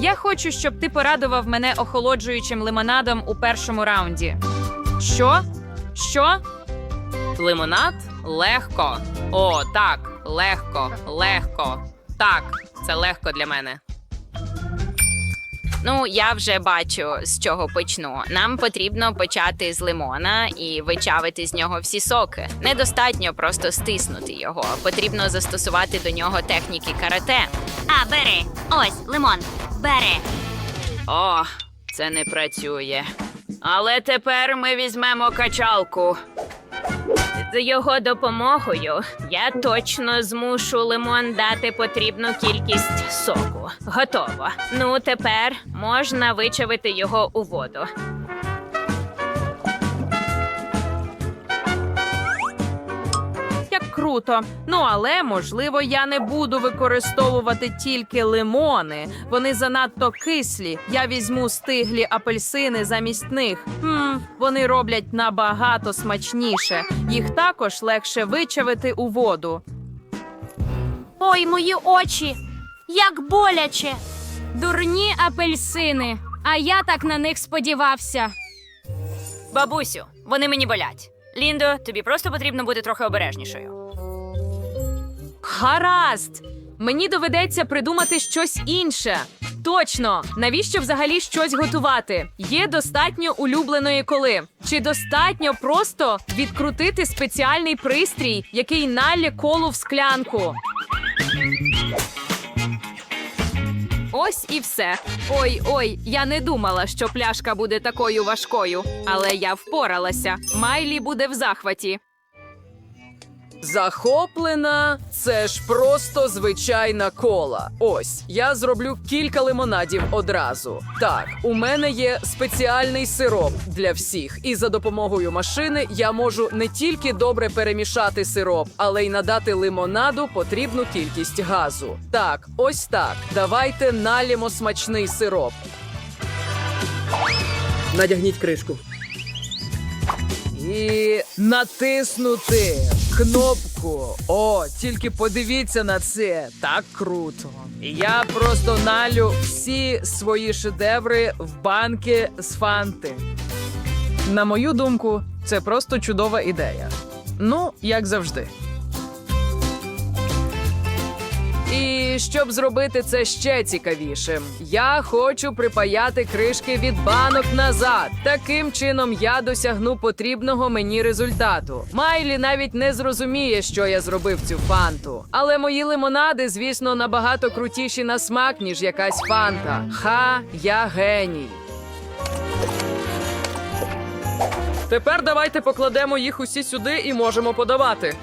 Я хочу, щоб ти порадував мене охолоджуючим лимонадом у першому раунді. Що? Що? Лимонад легко. О, так, легко, легко. Так, це легко для мене. Ну, я вже бачу, з чого почну. Нам потрібно почати з лимона і вичавити з нього всі соки. Недостатньо просто стиснути його. Потрібно застосувати до нього техніки карате. А, бери. Ось, лимон. Бери. О, це не працює. Але тепер ми візьмемо качалку. З його допомогою я точно змушу лимон дати потрібну кількість соку. Готово. Ну, тепер можна вичавити його у воду. Як круто. Ну але можливо я не буду використовувати тільки лимони. Вони занадто кислі. Я візьму стиглі апельсини замість них. Хм, вони роблять набагато смачніше. Їх також легше вичавити у воду. Ой, мої очі. Як боляче. Дурні апельсини. А я так на них сподівався. Бабусю, вони мені болять. Ліндо, тобі просто потрібно бути трохи обережнішою. Гаразд! Мені доведеться придумати щось інше. Точно, навіщо взагалі щось готувати? Є достатньо улюбленої коли. Чи достатньо просто відкрутити спеціальний пристрій, який налє колу в склянку? Ось і все. Ой, ой, я не думала, що пляшка буде такою важкою, але я впоралася. Майлі буде в захваті. Захоплена, це ж просто звичайна кола. Ось я зроблю кілька лимонадів одразу. Так, у мене є спеціальний сироп для всіх, і за допомогою машини я можу не тільки добре перемішати сироп, але й надати лимонаду потрібну кількість газу. Так, ось так. Давайте налємо смачний сироп. Надягніть кришку. І натиснути кнопку. О, тільки подивіться на це. Так круто. Я просто налю всі свої шедеври в банки з фанти. На мою думку, це просто чудова ідея. Ну, як завжди. І щоб зробити це ще цікавішим, я хочу припаяти кришки від банок назад. Таким чином я досягну потрібного мені результату. Майлі навіть не зрозуміє, що я зробив цю фанту. Але мої лимонади, звісно, набагато крутіші на смак, ніж якась фанта. Ха, я геній. Тепер давайте покладемо їх усі сюди і можемо подавати.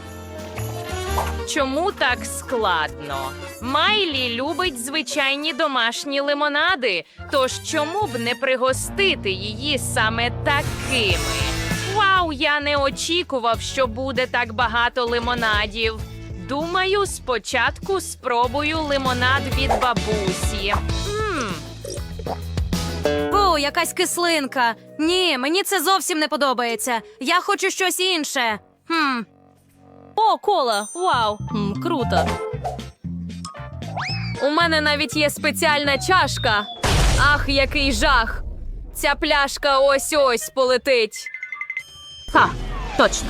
Чому так складно? Майлі любить звичайні домашні лимонади. Тож чому б не пригостити її саме такими? Вау, я не очікував, що буде так багато лимонадів. Думаю, спочатку спробую лимонад від бабусі. Мм, Фу, якась кислинка. Ні, мені це зовсім не подобається. Я хочу щось інше. Хм. О, кола! Вау! Хм, круто. У мене навіть є спеціальна чашка. Ах, який жах! Ця пляшка ось ось полетить. Ха, точно.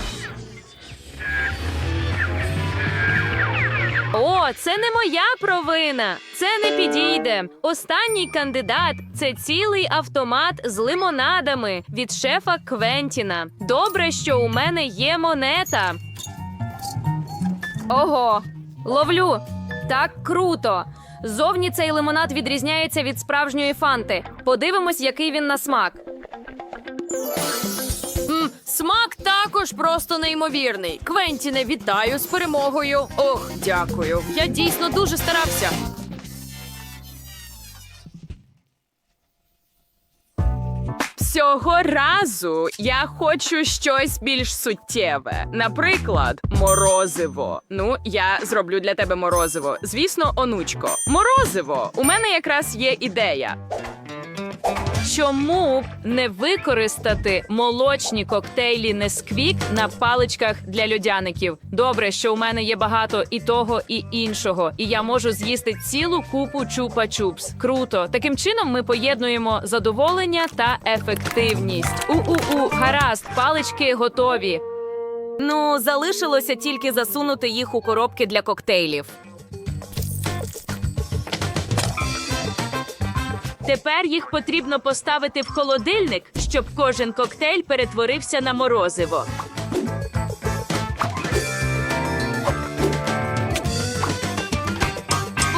О, це не моя провина. Це не підійде. Останній кандидат це цілий автомат з лимонадами від шефа Квентіна. Добре, що у мене є монета. Ого, ловлю. Так круто. Зовні цей лимонад відрізняється від справжньої фанти. Подивимось, який він на смак. М, смак також просто неймовірний. Квентіне, вітаю з перемогою. Ох, дякую. Я дійсно дуже старався. Цього разу я хочу щось більш суттєве. Наприклад, морозиво. Ну, я зроблю для тебе морозиво. Звісно, онучко. Морозиво. У мене якраз є ідея. Чому б не використати молочні коктейлі Несквік на паличках для льодяників? Добре, що у мене є багато і того, і іншого, і я можу з'їсти цілу купу чупа-чупс. Круто. Таким чином ми поєднуємо задоволення та ефективність. У-у-у, гаразд, палички готові. Ну, залишилося тільки засунути їх у коробки для коктейлів. Тепер їх потрібно поставити в холодильник, щоб кожен коктейль перетворився на морозиво.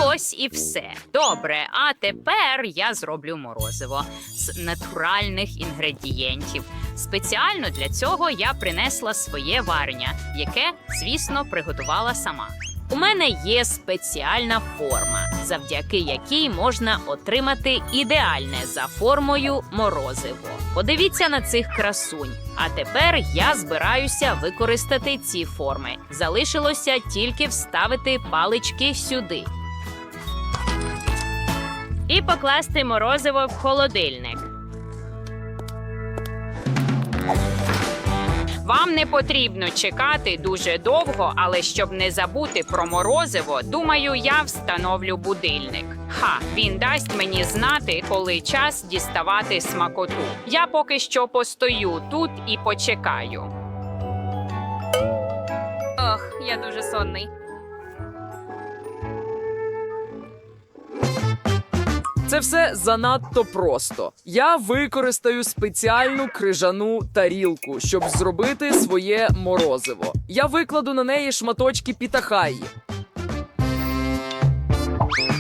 Ось і все. Добре, а тепер я зроблю морозиво з натуральних інгредієнтів. Спеціально для цього я принесла своє варення, яке, звісно, приготувала сама. У мене є спеціальна форма, завдяки якій можна отримати ідеальне за формою морозиво. Подивіться на цих красунь. А тепер я збираюся використати ці форми. Залишилося тільки вставити палички сюди. І покласти морозиво в холодильник. Вам не потрібно чекати дуже довго, але щоб не забути про морозиво, думаю, я встановлю будильник. Ха, він дасть мені знати, коли час діставати смакоту. Я поки що постою тут і почекаю. Ох, я дуже сонний. Це все занадто просто. Я використаю спеціальну крижану тарілку, щоб зробити своє морозиво. Я викладу на неї шматочки пітахаї.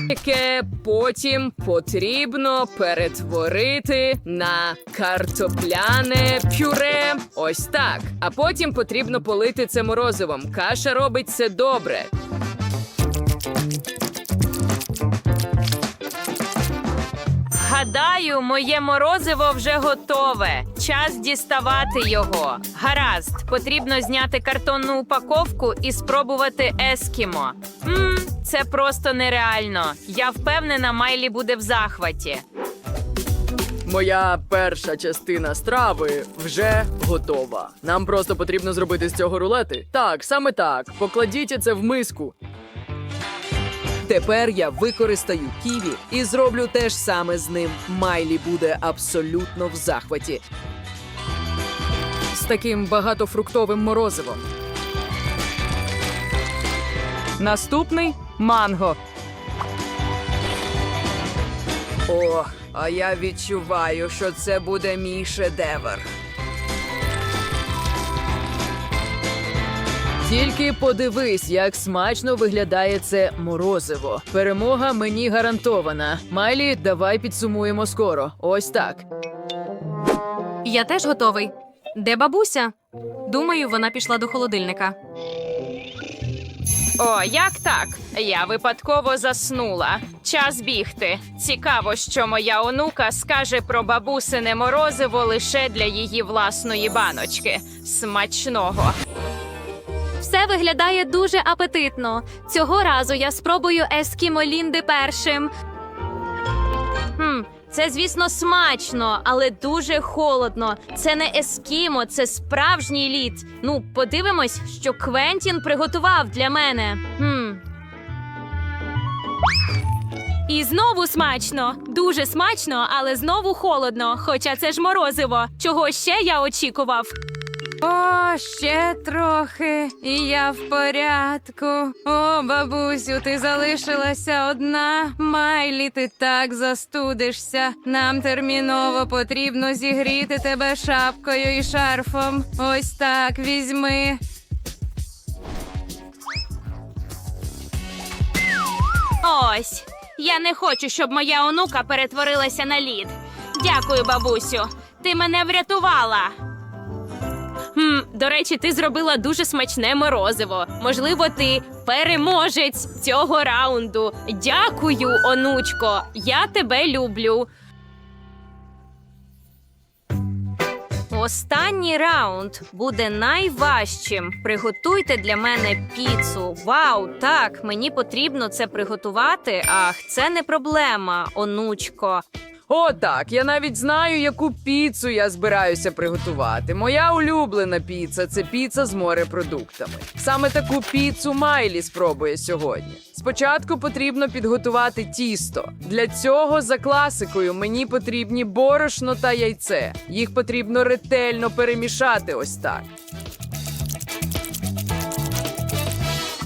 Яке потім потрібно перетворити на картопляне пюре. Ось так. А потім потрібно полити це морозивом. Каша робить це добре. Гадаю, моє морозиво вже готове. Час діставати його. Гаразд, потрібно зняти картонну упаковку і спробувати ескімо. Мм, це просто нереально. Я впевнена, Майлі буде в захваті. Моя перша частина страви вже готова. Нам просто потрібно зробити з цього рулети. Так, саме так. Покладіть це в миску. Тепер я використаю ківі і зроблю те ж саме з ним. Майлі буде абсолютно в захваті. З таким багатофруктовим морозивом. Наступний манго. О, а я відчуваю, що це буде мій шедевр. Тільки подивись, як смачно виглядає це морозиво. Перемога мені гарантована. Майлі, давай підсумуємо скоро. Ось так. Я теж готовий. Де бабуся? Думаю, вона пішла до холодильника. О, як так? Я випадково заснула. Час бігти. Цікаво, що моя онука скаже про бабусине морозиво лише для її власної баночки. Смачного. Все виглядає дуже апетитно. Цього разу я спробую ескімо Лінди першим. Хм, це, звісно, смачно, але дуже холодно. Це не ескімо, це справжній лід. Ну, подивимось, що Квентін приготував для мене. Хм. І знову смачно, дуже смачно, але знову холодно. Хоча це ж морозиво. Чого ще я очікував? О, ще трохи, і я в порядку. О, бабусю, ти залишилася одна. Майлі, ти так застудишся. Нам терміново потрібно зігріти тебе шапкою і шарфом. Ось так візьми. Ось. Я не хочу, щоб моя онука перетворилася на лід. Дякую, бабусю. Ти мене врятувала. Хм, до речі, ти зробила дуже смачне морозиво. Можливо, ти переможець цього раунду. Дякую, онучко. Я тебе люблю. Останній раунд буде найважчим. Приготуйте для мене піцу. Вау, так, мені потрібно це приготувати. Ах, це не проблема, онучко. О, так, я навіть знаю, яку піцу я збираюся приготувати. Моя улюблена піца це піца з морепродуктами. Саме таку піцу Майлі спробує сьогодні. Спочатку потрібно підготувати тісто. Для цього за класикою мені потрібні борошно та яйце. Їх потрібно ретельно перемішати ось так.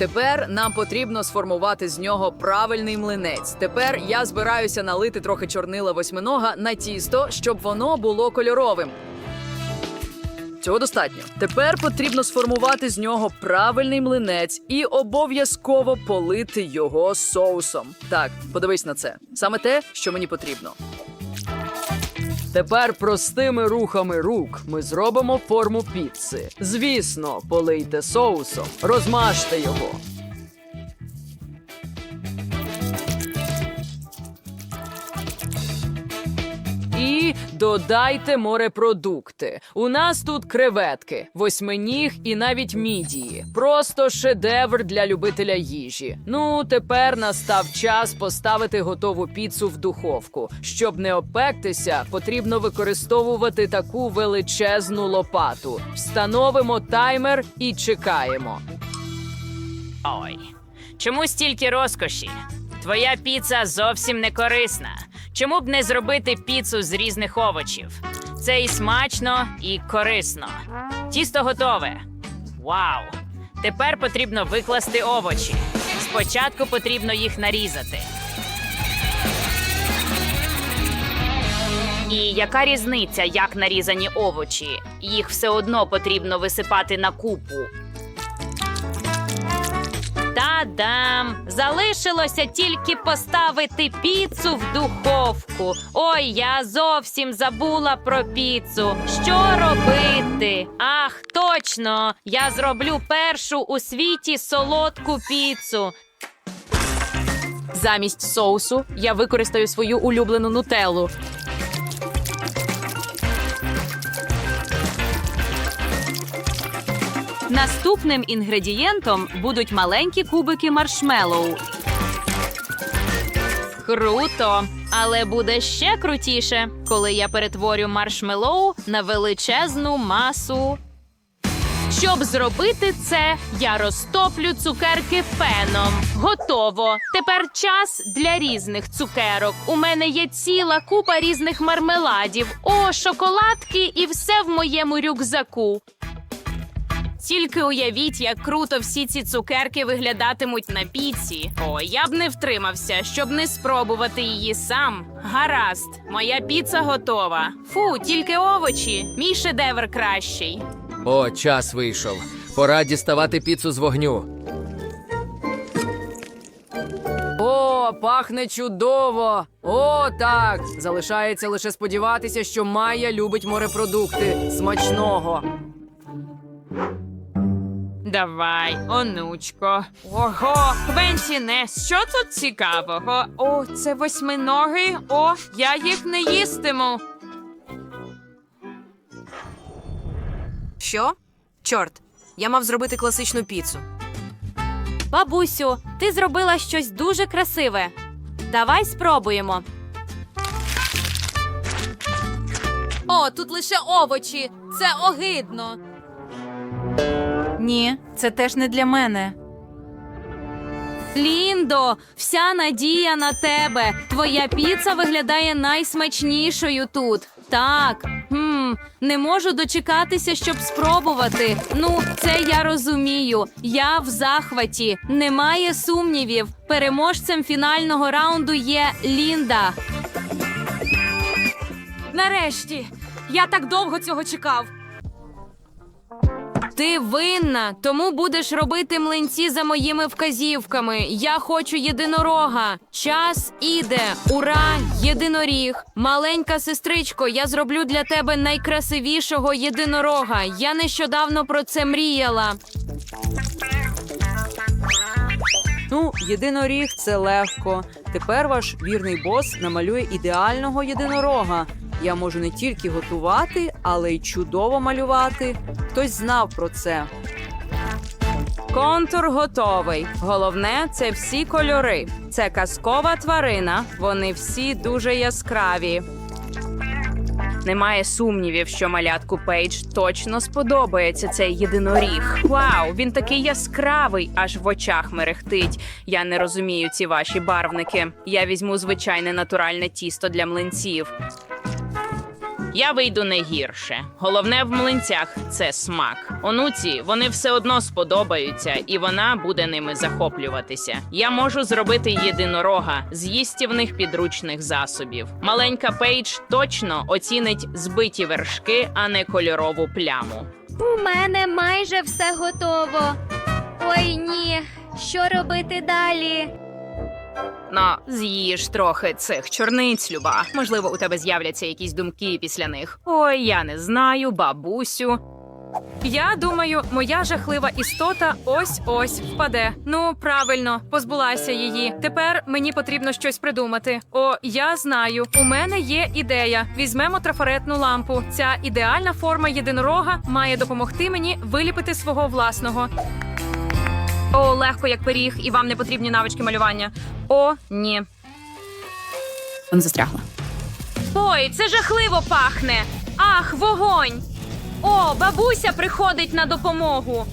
Тепер нам потрібно сформувати з нього правильний млинець. Тепер я збираюся налити трохи чорнила восьминога на тісто, щоб воно було кольоровим. Цього достатньо. Тепер потрібно сформувати з нього правильний млинець і обов'язково полити його соусом. Так, подивись на це. Саме те, що мені потрібно. Тепер простими рухами рук ми зробимо форму піци. Звісно, полийте соусом, розмажте його. Додайте морепродукти. У нас тут креветки, восьминіг і навіть мідії. Просто шедевр для любителя їжі. Ну, тепер настав час поставити готову піцу в духовку. Щоб не опектися, потрібно використовувати таку величезну лопату. Встановимо таймер і чекаємо. Ой, чому стільки розкоші? Твоя піца зовсім не корисна. Чому б не зробити піцу з різних овочів? Це і смачно, і корисно. Тісто готове. Вау! Тепер потрібно викласти овочі. Спочатку потрібно їх нарізати. І яка різниця, як нарізані овочі? Їх все одно потрібно висипати на купу. Та-дам! Залишилося тільки поставити піцу в духовку. Ой, я зовсім забула про піцу. Що робити? Ах, точно! Я зроблю першу у світі солодку піцу. Замість соусу я використаю свою улюблену нутеллу. Наступним інгредієнтом будуть маленькі кубики маршмеллоу. Круто! Але буде ще крутіше, коли я перетворю маршмеллоу на величезну масу. Щоб зробити це, я розтоплю цукерки феном. Готово. Тепер час для різних цукерок. У мене є ціла купа різних мармеладів. О, шоколадки і все в моєму рюкзаку. Тільки уявіть, як круто всі ці цукерки виглядатимуть на піці. О, я б не втримався, щоб не спробувати її сам. Гаразд, моя піца готова. Фу, тільки овочі. Мій шедевр кращий. О, час вийшов. Пора діставати піцу з вогню. О, пахне чудово! О, так! Залишається лише сподіватися, що Майя любить морепродукти. Смачного. Давай, онучко. Ого, Квентіне, що тут цікавого? О, це восьминоги. О, я їх не їстиму. Що? Чорт, я мав зробити класичну піцу. Бабусю, ти зробила щось дуже красиве. Давай спробуємо. О, тут лише овочі. Це огидно. Ні, це теж не для мене. Ліндо, вся надія на тебе. Твоя піца виглядає найсмачнішою тут. Так, хм, не можу дочекатися, щоб спробувати. Ну, це я розумію. Я в захваті. Немає сумнівів. Переможцем фінального раунду є Лінда. Нарешті. Я так довго цього чекав. Ти винна, тому будеш робити млинці за моїми вказівками. Я хочу єдинорога. Час іде. Ура! Єдиноріг. Маленька сестричко, я зроблю для тебе найкрасивішого єдинорога. Я нещодавно про це мріяла. Ну, єдиноріг це легко. Тепер ваш вірний бос намалює ідеального єдинорога. Я можу не тільки готувати, але й чудово малювати. Хтось знав про це. Контур готовий. Головне це всі кольори. Це казкова тварина. Вони всі дуже яскраві. Немає сумнівів, що малятку Пейдж точно сподобається цей єдиноріг. Вау, він такий яскравий, аж в очах мерехтить. Я не розумію ці ваші барвники. Я візьму звичайне натуральне тісто для млинців. Я вийду не гірше. Головне в млинцях це смак. Онуці вони все одно сподобаються, і вона буде ними захоплюватися. Я можу зробити єдинорога з їстівних підручних засобів. Маленька Пейдж точно оцінить збиті вершки, а не кольорову пляму. У мене майже все готово. Ой ні, що робити далі? Ну, з'їж трохи цих чорниць, Люба. Можливо, у тебе з'являться якісь думки після них. Ой, я не знаю, бабусю. Я думаю, моя жахлива істота ось ось впаде. Ну правильно, позбулася її. Тепер мені потрібно щось придумати. О, я знаю. У мене є ідея. Візьмемо трафаретну лампу. Ця ідеальна форма єдинорога має допомогти мені виліпити свого власного. О, легко як пиріг, і вам не потрібні навички малювання. О, ні. Вона застрягла. Ой, це жахливо пахне. Ах, вогонь. О, бабуся приходить на допомогу.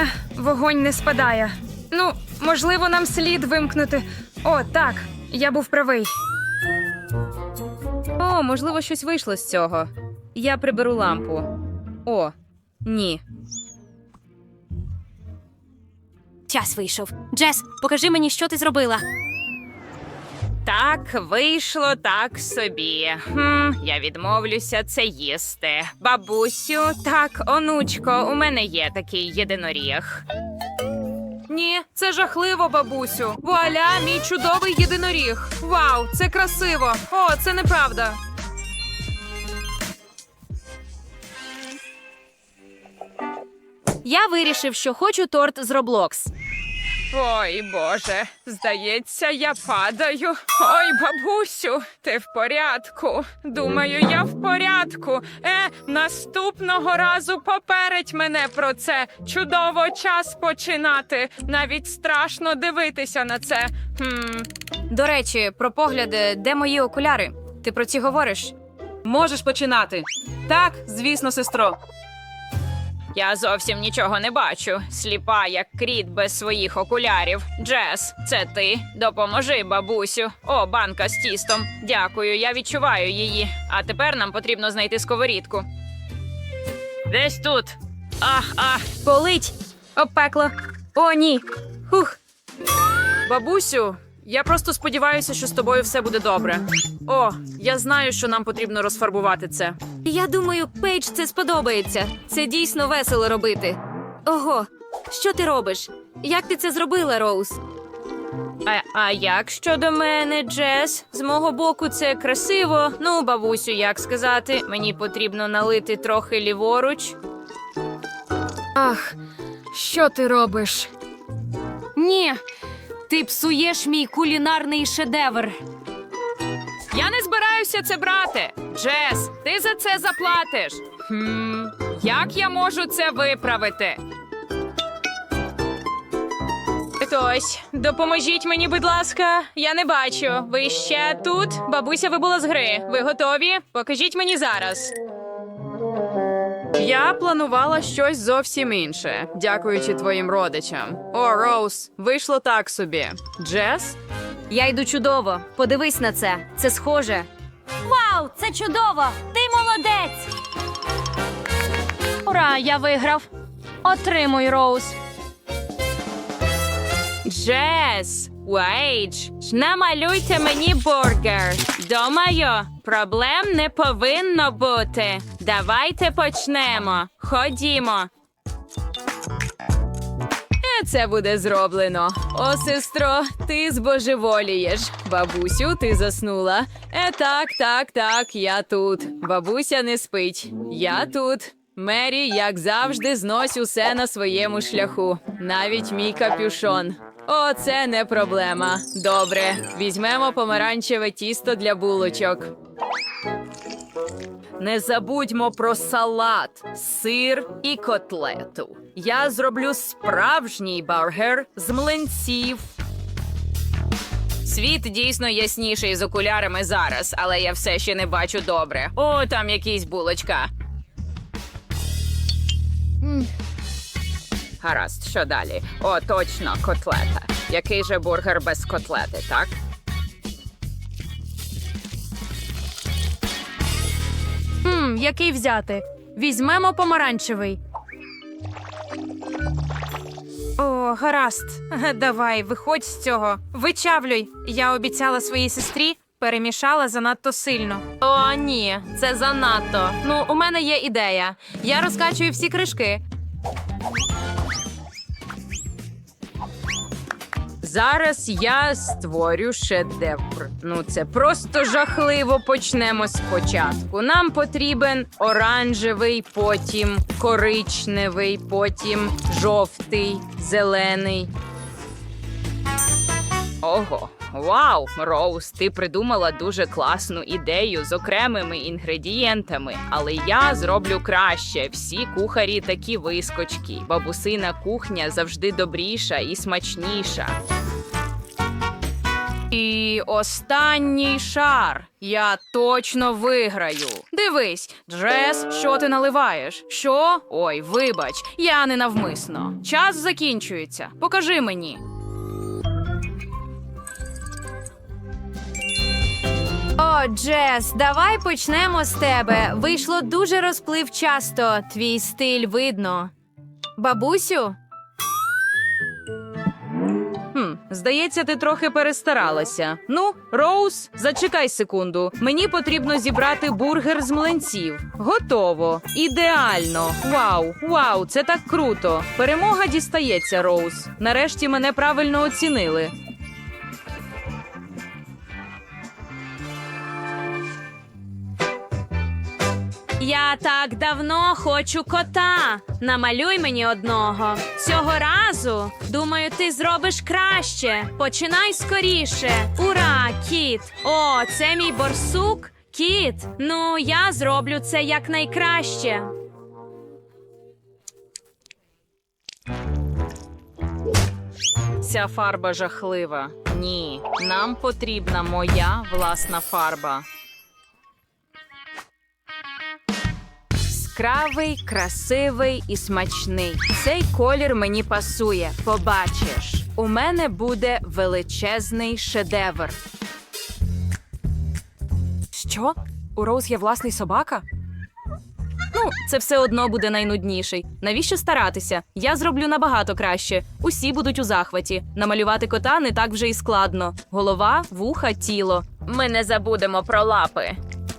Ех, вогонь не спадає. Ну, можливо, нам слід вимкнути. О, так, я був правий. О, можливо, щось вийшло з цього. Я приберу лампу. О, ні. Час вийшов. Джес, покажи мені, що ти зробила. Так, вийшло так собі. Хм, я відмовлюся це їсти. Бабусю, так, онучко, у мене є такий єдиноріг. Ні, це жахливо, бабусю. Вуаля, мій чудовий єдиноріг. Вау, це красиво. О, це неправда. Я вирішив, що хочу торт з Роблокс. Ой, Боже, здається, я падаю. Ой, бабусю, ти в порядку. Думаю, я в порядку. Е, наступного разу попередь мене про це. Чудово час починати. Навіть страшно дивитися на це. Хм. До речі, про погляди, де мої окуляри? Ти про ці говориш? Можеш починати. Так, звісно, сестро. Я зовсім нічого не бачу. Сліпа, як кріт без своїх окулярів. Джес, це ти? Допоможи, бабусю. О, банка з тістом. Дякую, я відчуваю її. А тепер нам потрібно знайти сковорідку. Десь тут. Ах, ах. Болить. Опекло. О, ні. Хух. Бабусю, я просто сподіваюся, що з тобою все буде добре. О, я знаю, що нам потрібно розфарбувати це. Я думаю, Пейдж це сподобається. Це дійсно весело робити. Ого, що ти робиш? Як ти це зробила, Роуз? А, а як щодо мене, Джес? З мого боку, це красиво. Ну, бабусю, як сказати, мені потрібно налити трохи ліворуч. Ах, що ти робиш? Ні, ти псуєш мій кулінарний шедевр. Я не збираюся це брати. Джес, ти за це заплатиш. Хм, як я можу це виправити? Хтось, допоможіть мені, будь ласка. Я не бачу. Ви ще тут? Бабуся вибула з гри. Ви готові? Покажіть мені зараз. Я планувала щось зовсім інше, дякуючи твоїм родичам. О, Роуз, вийшло так собі. Джес? Я йду чудово. Подивись на це. Це схоже. Вау, це чудово! Ти молодець! Ура, я виграв. Отримуй, Роуз. Джес, Уейдж, намалюйте мені бургер. Думаю, проблем не повинно бути. Давайте почнемо. Ходімо. Е, Це буде зроблено. О, сестро, ти збожеволієш. Бабусю, ти заснула. Е, так, так, так, я тут. Бабуся не спить. Я тут. Мері, як завжди, знось усе на своєму шляху, навіть мій капюшон. О, це не проблема. Добре, візьмемо помаранчеве тісто для булочок. Не забудьмо про салат, сир і котлету. Я зроблю справжній бургер з млинців. Світ дійсно ясніший з окулярами зараз, але я все ще не бачу добре. О, там якийсь булочка. Гаразд, що далі? О, точно, котлета. Який же бургер без котлети, так? Який взяти? Візьмемо помаранчевий. О, гаразд. Давай, виходь з цього. Вичавлюй. Я обіцяла своїй сестрі, перемішала занадто сильно. О, ні, це занадто. Ну, у мене є ідея. Я розкачую всі кришки. Зараз я створю шедевр. Ну це просто жахливо. Почнемо спочатку. Нам потрібен оранжевий, потім коричневий, потім жовтий, зелений. Ого, вау, Роуз, ти придумала дуже класну ідею з окремими інгредієнтами, але я зроблю краще. Всі кухарі такі вискочки. Бабусина кухня завжди добріша і смачніша. І останній шар. Я точно виграю. Дивись, Джес, що ти наливаєш? Що? Ой, вибач, я не навмисно. Час закінчується. Покажи мені. О, Джес, давай почнемо з тебе. Вийшло дуже розпливчасто. Твій стиль видно. Бабусю, здається, ти трохи перестаралася. Ну, Роуз, зачекай секунду. Мені потрібно зібрати бургер з млинців. Готово. Ідеально. Вау, вау, це так круто. Перемога дістається, Роуз. Нарешті мене правильно оцінили. Я так давно хочу кота. Намалюй мені одного. Цього разу, думаю, ти зробиш краще. Починай скоріше. Ура, кіт! О, це мій борсук. Кіт. Ну, я зроблю це якнайкраще. Ця фарба жахлива. Ні, нам потрібна моя власна фарба. Яскравий, красивий і смачний. Цей колір мені пасує. Побачиш, у мене буде величезний шедевр. Що? У Роуз є власний собака? Ну, це все одно буде найнудніший. Навіщо старатися? Я зроблю набагато краще. Усі будуть у захваті. Намалювати кота не так вже і складно. Голова, вуха, тіло. Ми не забудемо про лапи.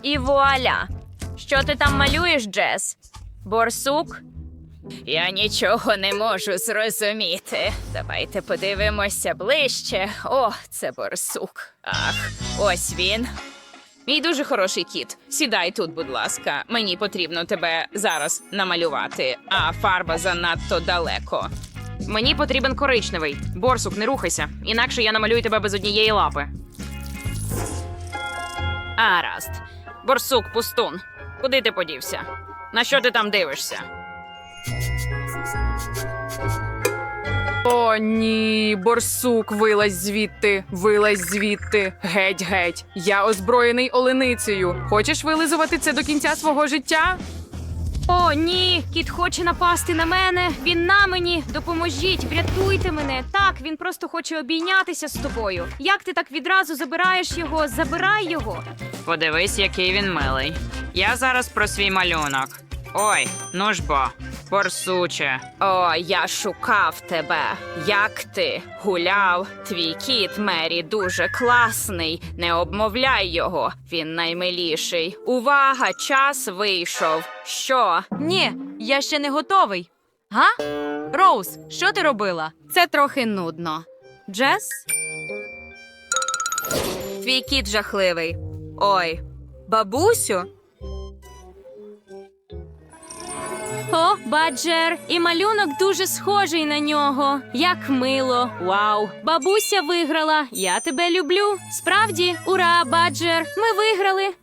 І вуаля! Що ти там малюєш, Джес? Борсук? Я нічого не можу зрозуміти. Давайте подивимося ближче. О, це борсук. Ах, ось він. Мій дуже хороший кіт. Сідай тут, будь ласка. Мені потрібно тебе зараз намалювати, а фарба занадто далеко. Мені потрібен коричневий. Борсук, не рухайся, інакше я намалюю тебе без однієї лапи. Араст. Борсук, пустун. Куди ти подівся? На що ти там дивишся? О, ні, борсук вилазь звідти, вилазь звідти. Геть, геть. Я озброєний оленицею. Хочеш вилизувати це до кінця свого життя? О, ні, кіт хоче напасти на мене. Він на мені. Допоможіть, врятуйте мене. Так, він просто хоче обійнятися з тобою. Як ти так відразу забираєш його? Забирай його. Подивись, який він милий. Я зараз про свій малюнок. Ой, ну ж бо, борсуче. О, я шукав тебе. Як ти гуляв? Твій кіт Мері дуже класний. Не обмовляй його. Він наймиліший. Увага, час вийшов. Що? ні, я ще не готовий. Га? Роуз, що ти робила? Це трохи нудно. Джес? Твій кіт жахливий. Ой, бабусю? О, баджер, і малюнок дуже схожий на нього. Як мило. Вау. Бабуся виграла. Я тебе люблю. Справді, ура, баджер. Ми виграли.